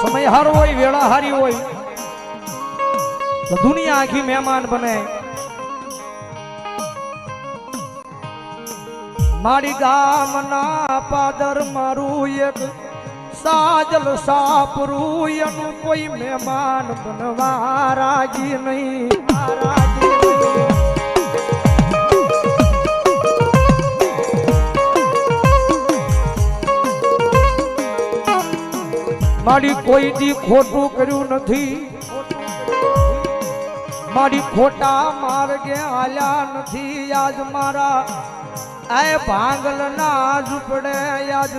સમય હારો હોય, વેળા હારી હોય. તો દુનિયા આખી મહેમાન બને. મારી ગામના પાદર મારું એક સાજલ સાપરું, એનું કોઈ મહેમાન બનવા રાજી નહીં. રાજી મારી કોઈ દી ખોટું કર્યું નથી. મારી ખોટા માર્ગે આલ્યા નથી આજ મારા. એ ભાંગલ ના ઝૂપડે આજ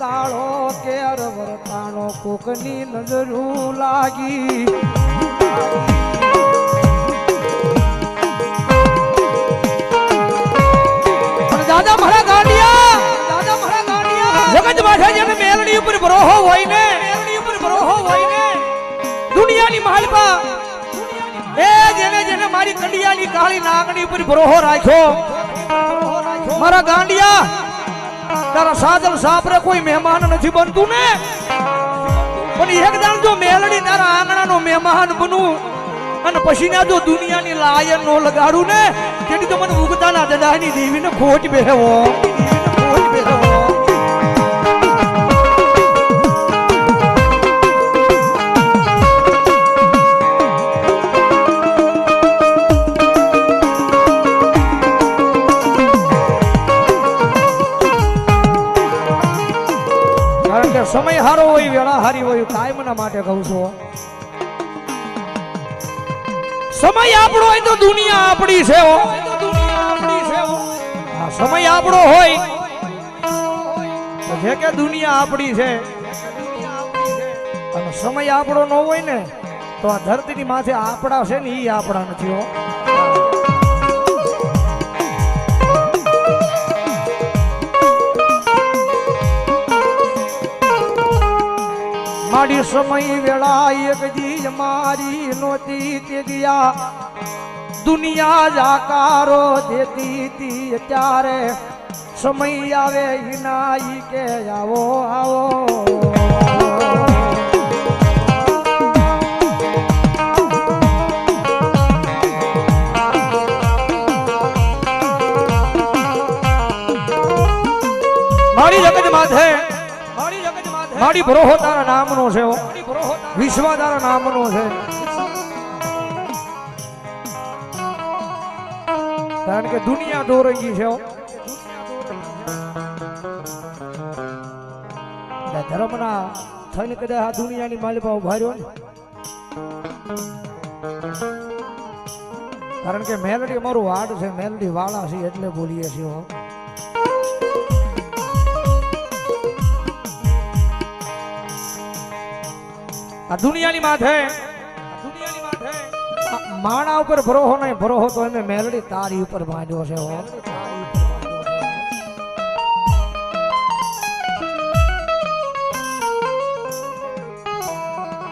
તાળો કેર વરતાણો કોકની નજરું લાગી. દાદા મારા ગાંડિયા દાદા મારા ગાંડિયા. જગત માથે જેને મેલડી ઉપર બરોહો હોય ને માલપા એ જેને જેને મારી કંડિયાની કાળી નાગણી ઉપર ભરોહો રાખ્યો. મારા ગાંડિયા, તારા સાજલ સાપરે કોઈ મહેમાન નથી બનતું ને? પણ એક દાણ જો મેલડી તારા આંગણાનો મહેમાન બનવું અને પછી ના જો દુનિયાની લાયન નો લગાડું ને, તેની તો મને ઉગતાના દદાની દેવીને ખોટ બેહવો ખોટ બેહવો. હોય વેળા હારી હોય કાયમના માટે કહું છું. સમય આપણો હોય તો દુનિયા આપણી છે સમય આપણો હોય જે કે દુનિયા આપણી છે. અને સમય આપણો ન હોય ને તો આ ધરતીની માથે આપણા છે ને એ આપણા નથી હો. મારી સમય વેળા એક દી મારી નોતી તે દિયા. દુનિયા જાકારો દેતી તી ત્યારે સમય આવે હિનાઈ કે આવો આવો. મારી તારા નામનો છે વિશ્વા તારા નામનો છે. કારણ કે દુનિયા દોરંગી છે ધર્મના થઈને કદાચ આ દુનિયાની માલિકા ઊભા રહ્યો ને. કારણ કે મેલડી અમારું વાડ છે, મેલડી વાળા છે એટલે બોલીએ છીએ આ દુનિયાની માથે દુનિયાની માથે માણા ઉપર ભરોહો નહીં, ભરોહો તો એને મેલડી તારી ઉપર બાંધ્યો છે હો.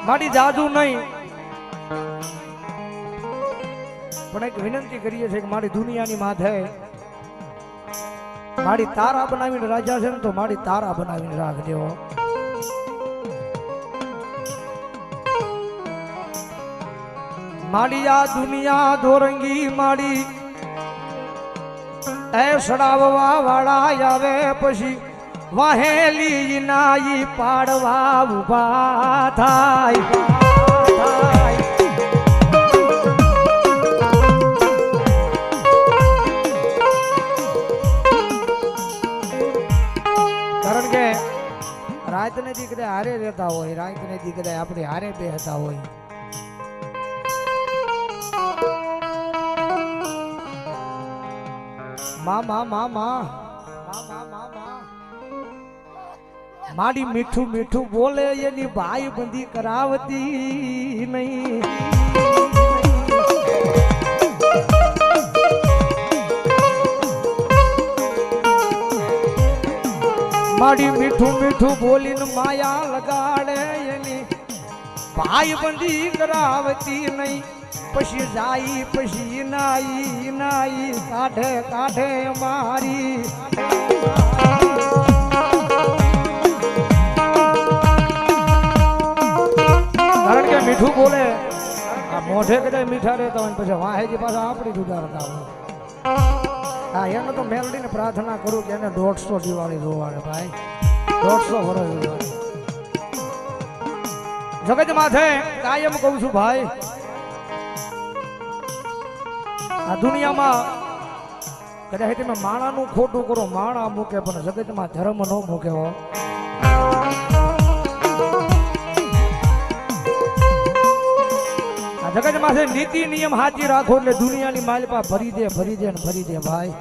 મારી જાદુ નહીં. પણ એક વિનંતી કરીએ છીએ કે મારી દુનિયાની માથે મારી તારા બનાવીને રાજા છે ને તો મારી તારા બનાવીને રાખજો માડી દુનિયા ધોરંગી માડી એ સડાવવા વાળા આવે પછી વાહેલી નાઈ પાડવા ઊભા થાય. રાતને દીકરે હારે રહેતા હોય, રાતને દીકરે આપણે હારે બેહતા હોય. માં માં માં માં. માડી મીઠું મીઠું બોલે, એની ભાઈ બંધી કરાવતી નહીં. માડી મીઠું મીઠું બોલીને માયા લગાડે, એની ભાઈ બંધી કરાવતી નહીં. પછી જાય, પછી નાઈ નાઈ, કાઢે કાઢે મારી. મોઢે કદાચ મીઠા રહેતા હોય પછી વાહેજી પાછા આપણી ગુજારતા હોય. હા એને તો મેલડીને પ્રાર્થના કરું કે એને દોઢસો દિવાળી જોવાડે ભાઈ. દોઢસો વર્ષ જોવાડે. જગત માથે કાયમ કહું છું ભાઈ આ દુનિયામાં કદાચ તમે માણાનું ખોટું કરો, માણા મૂકે, પણ જગતમાં ધર્મ ન મૂકે હો. આ જગત માથે નીતિ નિયમ હાજી રાખો એટલે દુનિયાની માલપા ભરી દે ભરી દે ભરી દે ભાઈ.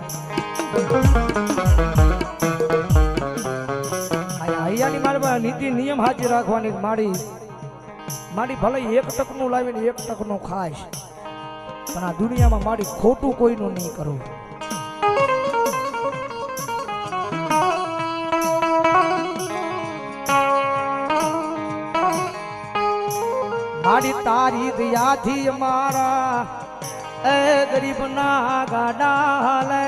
અહીંયાની હૈયાની માલિપા નીતિ નિયમ હાજી રાખવાની માડી માડી ભલે એક ટકનું લાવીને એક ટકનું ખાઈશ પણ આ દુનિયામાં મારી ખોટું કોઈનું નહીં કરો. મારી તારી દયાથી મારા, એ ગરીબના ગાડા હાલે.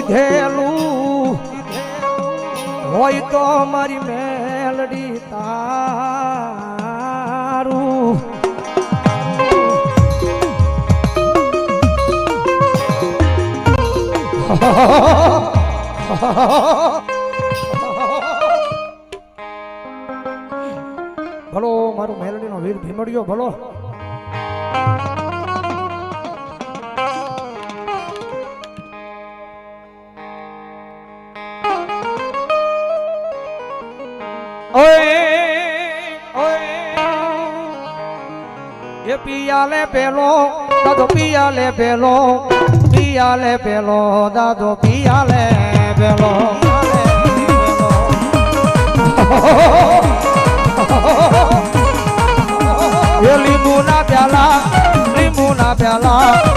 દીધેલું હોય તો મારી મેલડી તારું. ભલો મારું મેલડીનો વીર ભીમડ્યો ભલો. એ પિયાલે પેલો, દાદો પિયા લે પેલો, પિયાલે પેલો, દાદો પિયાલે પેલો. લીંબુ ના પ્યાલા લીંબુ ના પ્યાલા